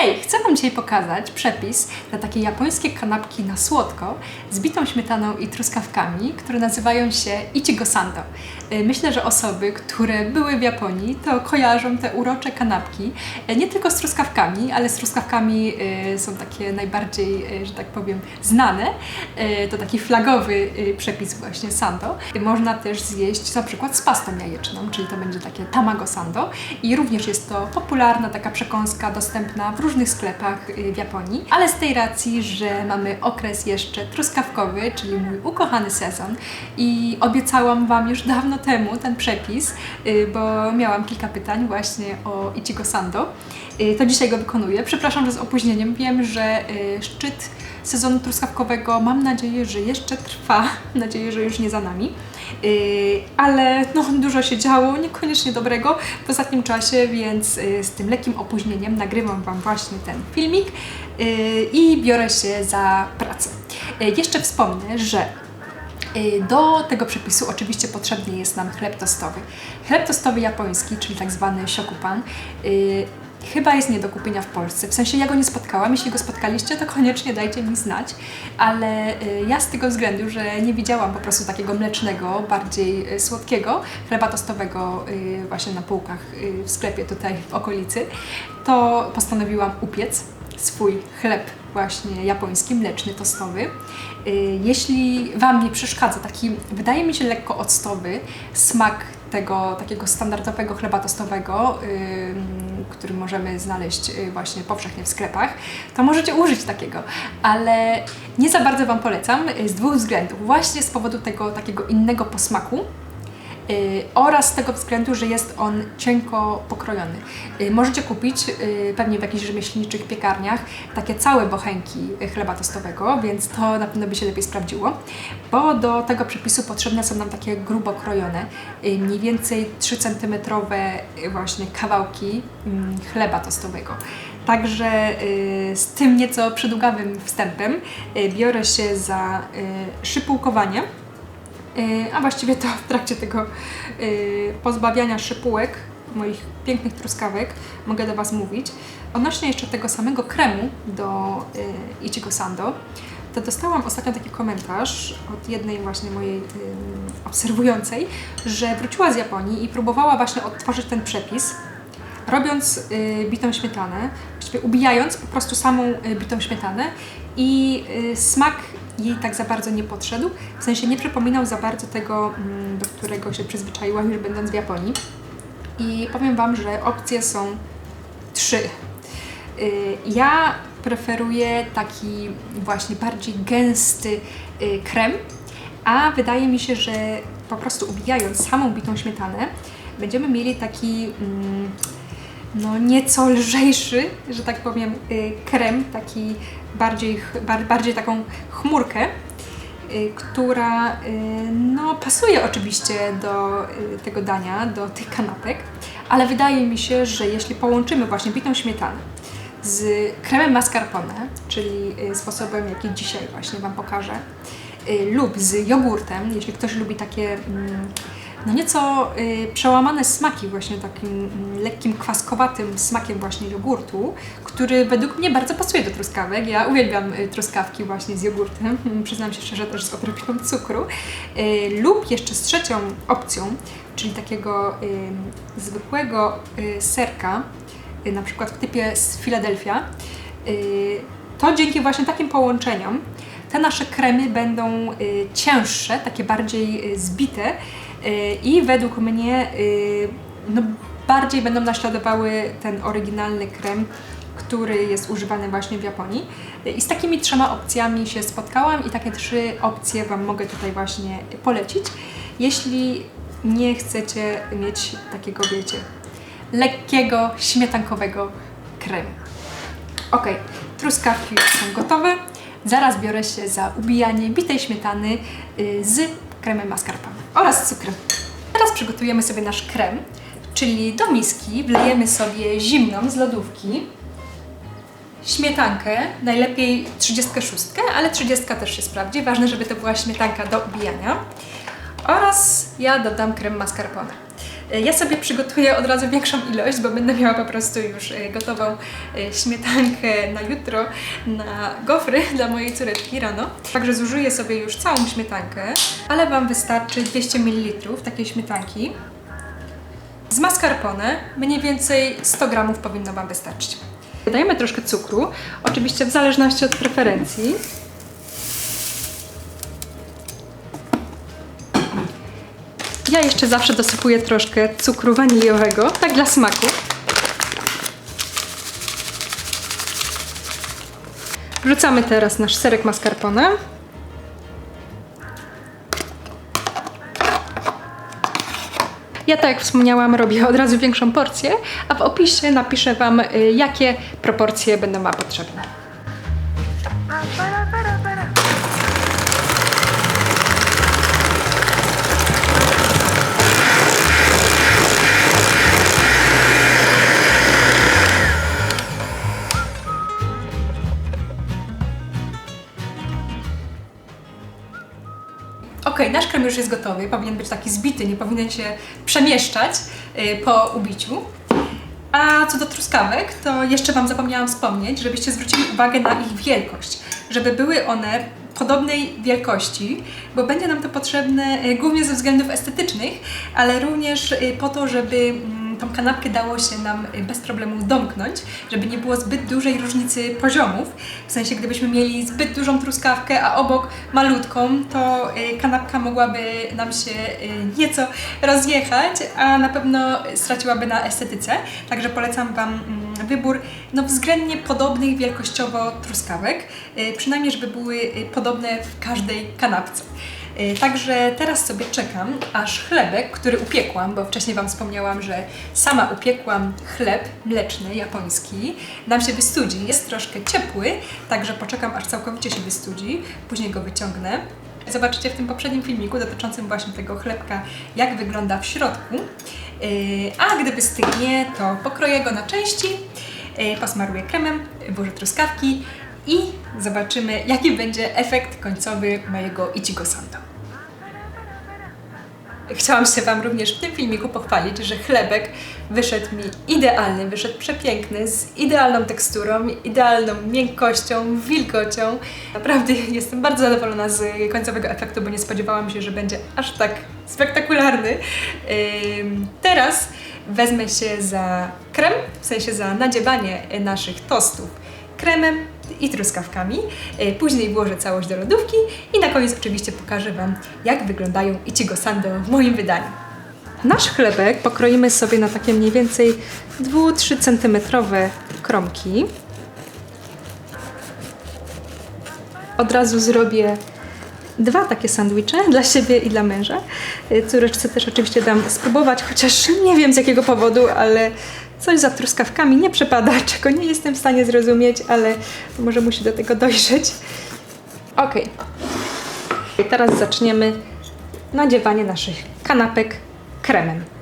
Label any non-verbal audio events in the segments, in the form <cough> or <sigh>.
Hej, chcę Wam dzisiaj pokazać przepis na takie japońskie kanapki na słodko z bitą śmietaną i truskawkami, które nazywają się Ichigo Sando. Y, Myślę, że osoby, które były w Japonii, to kojarzą te urocze kanapki, y, nie tylko z truskawkami, ale z truskawkami y, są takie najbardziej, że tak powiem, znane. To taki flagowy przepis właśnie sando. Można też zjeść na przykład z pastą jajeczną, czyli to będzie takie tamago sando i również jest to popularna taka przekąska dostępna w różnych sklepach y, w Japonii, ale z tej racji, że mamy okres jeszcze truskawkowy, czyli mój ukochany sezon i obiecałam Wam już dawno temu ten przepis, y, bo miałam kilka pytań właśnie o Ichigo Sando, y, to dzisiaj go wykonuję. Przepraszam, że z opóźnieniem. Wiem, że szczyt sezonu truskawkowego mam nadzieję, że jeszcze trwa. Mam nadzieję, że już nie za nami. Yy, ale no, dużo się działo, niekoniecznie dobrego w ostatnim czasie, więc yy, z tym lekkim opóźnieniem nagrywam Wam właśnie ten filmik yy, i biorę się za pracę. Jeszcze wspomnę, że do tego przepisu oczywiście potrzebny jest nam chleb tostowy. Chleb tostowy japoński, czyli tak zwany shokupan, chyba jest nie do kupienia w Polsce. W sensie ja go nie spotkałam. Jeśli go spotkaliście, to koniecznie dajcie mi znać. Ale y, ja z tego względu, że nie widziałam po prostu takiego mlecznego, bardziej y, słodkiego chleba tostowego y, właśnie na półkach w sklepie tutaj w okolicy, to postanowiłam upiec swój chleb właśnie japoński, mleczny, tostowy. Jeśli Wam nie przeszkadza taki, wydaje mi się lekko octowy smak tego takiego standardowego chleba tostowego, który możemy znaleźć y, właśnie powszechnie w sklepach, to możecie użyć takiego, ale nie za bardzo Wam polecam y, z dwóch względów. Właśnie z powodu tego takiego innego posmaku, oraz z tego względu, że jest on cienko pokrojony. Y, Możecie kupić y, pewnie w jakichś rzemieślniczych piekarniach takie całe bochenki y, chleba tostowego, więc to na pewno by się lepiej sprawdziło, bo do tego przepisu potrzebne są nam takie grubo krojone, y, mniej więcej 3 cm właśnie kawałki mm, chleba tostowego. Także y, z tym nieco przydługawym wstępem y, biorę się za y, szypułkowanie. Yy, a właściwie to w trakcie tego yy, pozbawiania szypułek, moich pięknych truskawek, mogę do Was mówić. Odnośnie jeszcze tego samego kremu do yy, Ichigo Sando, to dostałam ostatnio taki komentarz od jednej właśnie mojej obserwującej, że wróciła z Japonii i próbowała właśnie odtworzyć ten przepis, robiąc bitą śmietanę, właściwie ubijając po prostu samą bitą śmietanę i smak jej tak za bardzo nie podszedł, w sensie nie przypominał za bardzo tego, mm, do którego się przyzwyczaiłam już będąc w Japonii. I powiem Wam, że opcje są trzy. Y, Ja preferuję taki właśnie bardziej gęsty y, krem, a wydaje mi się, że po prostu ubijając samą bitą śmietanę, będziemy mieli taki mm, no nieco lżejszy, że tak powiem, y, krem, taki bardziej, bardziej taką chmurkę, y, która y, no, pasuje oczywiście do tego dania, do tych kanapek, ale wydaje mi się, że jeśli połączymy właśnie bitą śmietanę z kremem mascarpone, czyli sposobem, jaki dzisiaj właśnie Wam pokażę, lub z jogurtem, jeśli ktoś lubi takie mm, no nieco y, przełamane smaki właśnie takim mm, lekkim kwaskowatym smakiem właśnie jogurtu, który według mnie bardzo pasuje do truskawek. Ja uwielbiam y, truskawki właśnie z jogurtem, <laughs> przyznam się szczerze też z odrobiną cukru. Y, lub jeszcze z trzecią opcją, czyli takiego zwykłego serka, na przykład w typie z Philadelphia, y, to dzięki właśnie takim połączeniom te nasze kremy będą cięższe, takie bardziej zbite i według mnie y, no, bardziej będą naśladowały ten oryginalny krem, który jest używany właśnie w Japonii. Y, I z takimi trzema opcjami się spotkałam i takie trzy opcje Wam mogę tutaj właśnie polecić. Jeśli nie chcecie mieć takiego, wiecie, lekkiego, śmietankowego kremu. Ok, truskawki są gotowe. Zaraz biorę się za ubijanie bitej śmietany y, z kremem mascarpone oraz cukrem. Teraz przygotujemy sobie nasz krem, czyli do miski wlejemy sobie zimną z lodówki śmietankę, najlepiej 36, ale 30 też się sprawdzi. Ważne, żeby to była śmietanka do ubijania. Oraz ja dodam krem mascarpone. Y, Ja sobie przygotuję od razu większą ilość, bo będę miała po prostu już y, gotową y, śmietankę na jutro, na gofry dla mojej córeczki rano. Także zużyję sobie już całą śmietankę, ale Wam wystarczy 200 ml takiej śmietanki. Z mascarpone mniej więcej 100 gramów powinno Wam wystarczyć. Dodajemy troszkę cukru, oczywiście w zależności od preferencji. Ja jeszcze zawsze dosypuję troszkę cukru waniliowego, tak dla smaku. Wrzucamy teraz nasz serek mascarpone. Ja tak jak wspomniałam, robię od razu większą porcję, a w opisie napiszę Wam, y, jakie proporcje będą Wam potrzebne. Już jest gotowy, powinien być taki zbity, nie powinien się przemieszczać y, po ubiciu. A co do truskawek, to jeszcze Wam zapomniałam wspomnieć, żebyście zwrócili uwagę na ich wielkość, żeby były one podobnej wielkości, bo będzie nam to potrzebne y, głównie ze względów estetycznych, ale również y, po to, żeby mm, tą kanapkę dało się nam y, bez problemu domknąć, żeby nie było zbyt dużej różnicy poziomów. W sensie, gdybyśmy mieli zbyt dużą truskawkę, a obok malutką, to y, kanapka mogłaby nam się y, nieco rozjechać, a na pewno straciłaby na estetyce. Także polecam Wam mm, wybór no, względnie podobnych wielkościowo truskawek, przynajmniej żeby były podobne w każdej kanapce. Y, Także teraz sobie czekam, aż chlebek, który upiekłam, bo wcześniej Wam wspomniałam, że sama upiekłam chleb mleczny, japoński, nam się wystudzi. Jest troszkę ciepły, także poczekam, aż całkowicie się wystudzi, później go wyciągnę. Zobaczycie w tym poprzednim filmiku dotyczącym właśnie tego chlebka, jak wygląda w środku. Yy, A gdy wystygnie, to pokroję go na części, yy, posmaruję kremem, włożę truskawki i zobaczymy, jaki będzie efekt końcowy mojego Ichigo Sando. Chciałam się Wam również w tym filmiku pochwalić, że chlebek wyszedł mi idealny, wyszedł przepiękny, z idealną teksturą, idealną miękkością, wilgocią. Naprawdę jestem bardzo zadowolona z końcowego efektu, bo nie spodziewałam się, że będzie aż tak spektakularny. Teraz wezmę się za krem, w sensie za nadziewanie naszych tostów kremem i truskawkami. Y, Później włożę całość do lodówki i na koniec oczywiście pokażę Wam, jak wyglądają Ichigo Sando w moim wydaniu. Nasz chlebek pokroimy sobie na takie mniej więcej 2-3 cm kromki. Od razu zrobię dwa takie sandwicze dla siebie i dla męża. Y, Córeczce też oczywiście dam spróbować, chociaż nie wiem z jakiego powodu, ale coś za truskawkami nie przepada, <laughs> czego nie jestem w stanie zrozumieć, ale może musi do tego dojrzeć. Ok. I teraz zaczniemy nadziewanie naszych kanapek kremem.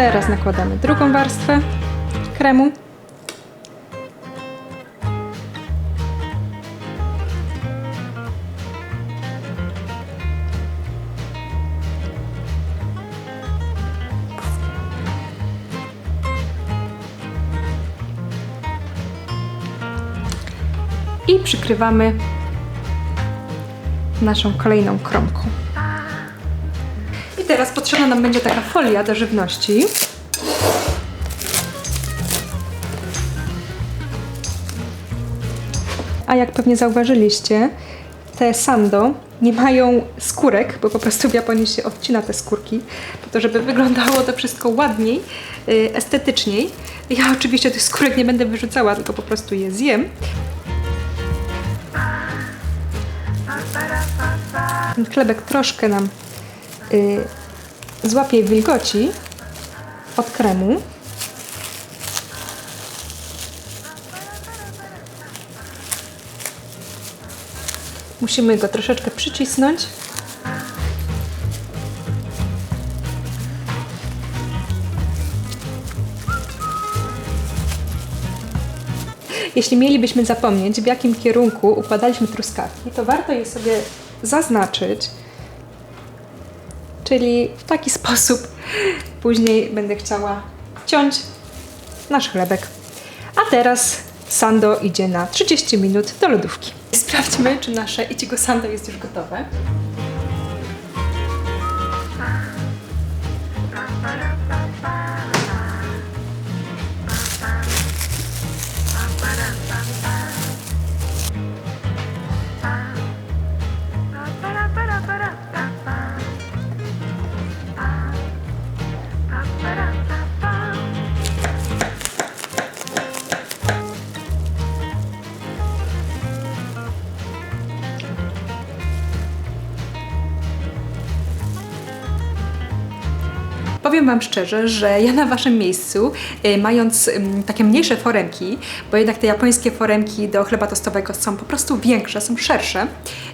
Teraz nakładamy drugą warstwę kremu. I przykrywamy naszą kolejną kromką. Teraz potrzebna nam będzie taka folia do żywności. A jak pewnie zauważyliście, te sando nie mają skórek, bo po prostu w Japonii się odcina te skórki, po to, żeby wyglądało to wszystko ładniej, y, estetyczniej. Ja oczywiście tych skórek nie będę wyrzucała, tylko po prostu je zjem. ten chlebek troszkę nam złapie wilgoci od kremu. Musimy go troszeczkę przycisnąć. Jeśli mielibyśmy zapomnieć, w jakim kierunku układaliśmy truskawki, to warto je sobie zaznaczyć. Czyli w taki <laughs> sposób później będę chciała ciąć nasz chlebek. A teraz sando idzie na 30 minut do lodówki. Sprawdźmy, czy nasze Ichigo sando jest już gotowe. Powiem Wam szczerze, że ja na Waszym miejscu, y, mając takie mniejsze foremki, bo jednak te japońskie foremki do chleba tostowego są po prostu większe, są szersze,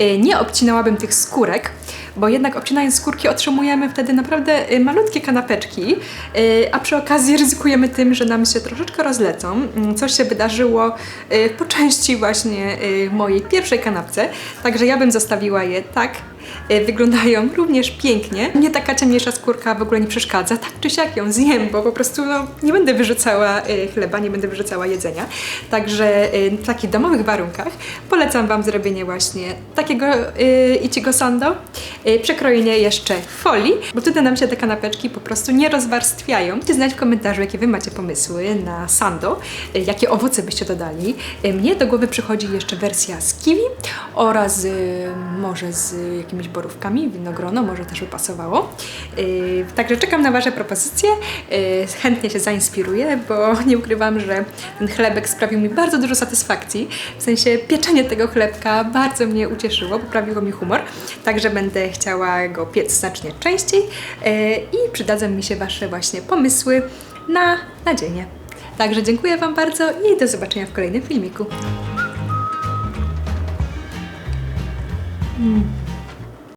y, nie obcinałabym tych skórek, bo jednak obcinając skórki otrzymujemy wtedy naprawdę y, malutkie kanapeczki, a przy okazji ryzykujemy tym, że nam się troszeczkę rozlecą. Mm, Coś się wydarzyło po części właśnie mojej pierwszej kanapce, także ja bym zostawiła je tak, wyglądają również pięknie. Mnie taka ciemniejsza skórka w ogóle nie przeszkadza. Tak czy siak ją zjem, bo po prostu no, nie będę wyrzucała y, chleba, nie będę wyrzucała jedzenia. Także y, w takich domowych warunkach polecam Wam zrobienie właśnie takiego y, ichigo sando. Y, Przekrojenie jeszcze folii, bo wtedy nam się te kanapeczki po prostu nie rozwarstwiają. Dajcie znać w komentarzu, jakie Wy macie pomysły na sando, y, jakie owoce byście dodali. Y, Mnie do głowy przychodzi jeszcze wersja z kiwi oraz y, może z jakimiś borówkami, winogrono może też by pasowało. Yy, także czekam na Wasze propozycje, yy, chętnie się zainspiruję, bo nie ukrywam, że ten chlebek sprawił mi bardzo dużo satysfakcji. W sensie pieczenie tego chlebka bardzo mnie ucieszyło, poprawiło mi humor, także będę chciała go piec znacznie częściej yy, i przydadzą mi się Wasze właśnie pomysły na nadzienie. Także dziękuję Wam bardzo i do zobaczenia w kolejnym filmiku. Mm.